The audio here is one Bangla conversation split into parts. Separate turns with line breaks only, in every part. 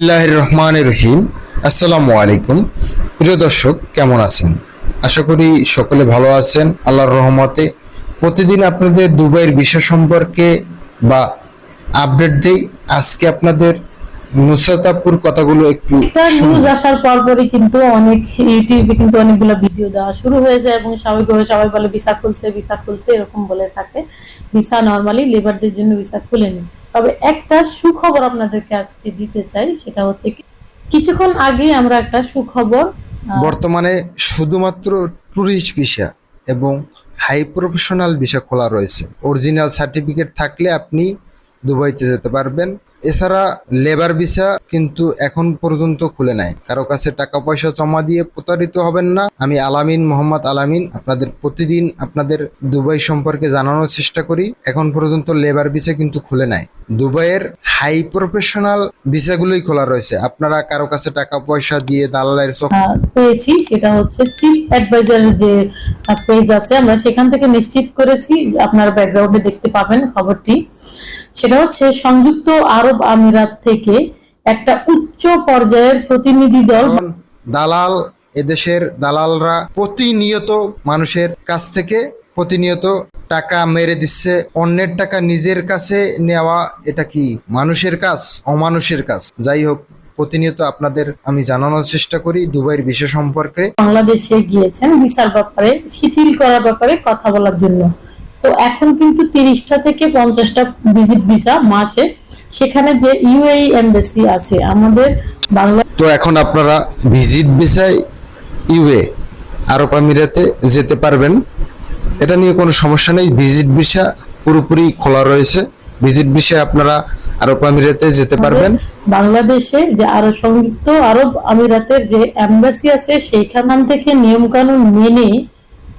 বিসমিল্লাহ রহমান রহিম। আসসালামু আলাইকুম। প্রিয় দর্শক কেমন আছেন? আশা করি সকলে ভালো আছেন আল্লাহর রহমতে। প্রতিদিন আপনাদের দুবাইয়ের বিষয় সম্পর্কে বা আপডেট দেই। আজকে আপনাদের নুসরাতাপুর কথাগুলো একটু।
নিউজ আসার পরপরই কিন্তু অনেক ইউটিউবে কিন্তু অনেকগুলো ভিডিও দেওয়া শুরু হয়ে যায় এবং স্বাভাবিকভাবে সবাই বলে ভিসা খুলছে ভিসা খুলছে এরকম বলে থাকে। ভিসা নর্মালি লেবারদের জন্য ভিসা খুলে খুলেনি তবে একটা সুখবর আপনাদেরকে আজকে দিতে চাই, সেটা হচ্ছে কিছুক্ষণ আগে আমরা একটা সুখবর
বর্তমানে শুধুমাত্র টুরিস্ট ভিসা এবং হাই প্রফেশনাল ভিসা খোলা রয়েছে। অরিজিনাল সার্টিফিকেট থাকলে আপনি দুবাইতে যেতে পারবেন। এছাড়া লেবার ভিসা কিন্তু এখন পর্যন্ত খুলে নাই। কারও কাছে টাকা পয়সা জমা দিয়ে প্রতারিত হবেন না। আমি আলামিন মোহাম্মদ আলামিন, আপনাদের প্রতিদিন আপনাদের দুবাই সম্পর্কে জানানোর চেষ্টা করি। এখন পর্যন্ত লেবার ভিসা কিন্তু খুলে নাই। দুবাইয়ের হাই প্রফেশনাল ভিসাগুলোই খোলা রয়েছে। আপনারা কারও কাছে টাকা পয়সা দিয়ে দালালের
পেয়েছি। সেটা হচ্ছে চিফ অ্যাডভাইজারের যে পেজ আছে, আমরা সেখান থেকে নিশ্চিত করেছি আপনার ব্যাকগ্রাউন্ডে দেখতে পাবেন খবরটি। সেটা হচ্ছে সংযুক্ত আরব আমিরাত থেকে একটা উচ্চ পর্যায়ের প্রতিনিধি দল।
দালাল এদেশের দালালরা প্রতিনিয়ত মানুষের কাছ থেকে প্রতিনিয়ত টাকা মেরে দিচ্ছে অন্যের টাকা নিজের কাছে নেওয়া এটা কি মানুষের কাজ অমানুষের কাজ? যাই হোক প্রতিনিয়ত আপনাদের আমি জানানোর চেষ্টা করি দুবাইয়ের বিষয় সম্পর্কে।
বাংলাদেশে গিয়েছেন ভিসার ব্যাপারে শিথিল করার ব্যাপারে কথা বলার জন্য। তো এখন কিন্তু তিরিশটা থেকে পঞ্চাশটা ভিজিট ভিসা মাসে। সেখানে যে ইউএই এমবেসি আছে আমাদের বাংলা
তো এখন আপনারা ভিজিট ভিসায় ইউএ আরব আমিরাতে যেতে পারবেন। এটা নিয়ে কোনো সমস্যা নেই ভিজিট ভিসা পুরোপুরি খোলা রয়েছে। ভিজিট ভিসায় আপনারা আরব আমিরাতে যেতে পারবেন।
বাংলাদেশে যে আরও সংযুক্ত আরব আমিরাতের যে এম্বাসি আছে সেইখান থেকে নিয়ম কানুন মেনে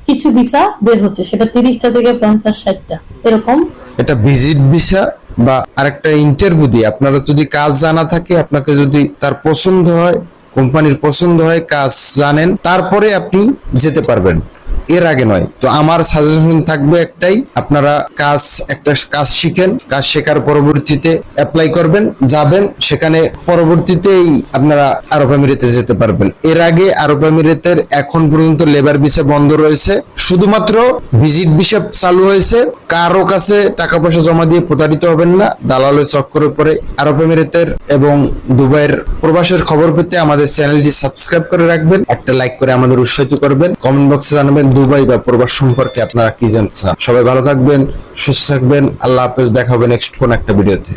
কিছু ভিসা বের হচ্ছে, সেটা তিরিশটা থেকে পঞ্চাশ ষাটটা, এরকম।
এটা ভিজিট ভিসা বা আরেকটা ইন্টারভিউ দিয়ে আপনারা যদি কাজ জানা থাকে, আপনাকে যদি তার পছন্দ হয়, কোম্পানির পছন্দ হয়, কাজ জানেন, তারপরে আপনি যেতে পারবেন। এর আগে নয়। তো আমার সাজেশন থাকবে একটাই, আপনারা কাজ, একটা কাজ শিখেন, কাজ শেখার পরবর্তীতে অ্যাপ্লাই করবেন, যাবেন, সেখানে পরবর্তীতেই আপনারা আরব আমিরাতে যেতে পারবেন। এর আগে আরব আমিরাতের এখন পর্যন্ত লেবার ভিসা বন্ধ রয়েছে। শুধুমাত্র ভিজিট ভিসা চালু হয়েছে। কারও কাছে টাকা পয়সা জমা দিয়ে প্রতারিত হবেন না। দালালের চক্করে পরে আরব আমিরাতের এবং দুবাইয়ের প্রবাসের খবর পেতে আমাদের চ্যানেলটি সাবস্ক্রাইব করে রাখবেন। একটা লাইক করে আমাদের উৎসাহিত করবেন। কমেন্ট বক্সে জানাবেন দুবাই বা প্রবাস সম্পর্কে আপনারা কি জানতে সবাই ভালো থাকবেন, সুস্থ থাকবেন। আল্লাহ হাফেজ, দেখা হবে নেক্সট কোন একটা ভিডিওতে।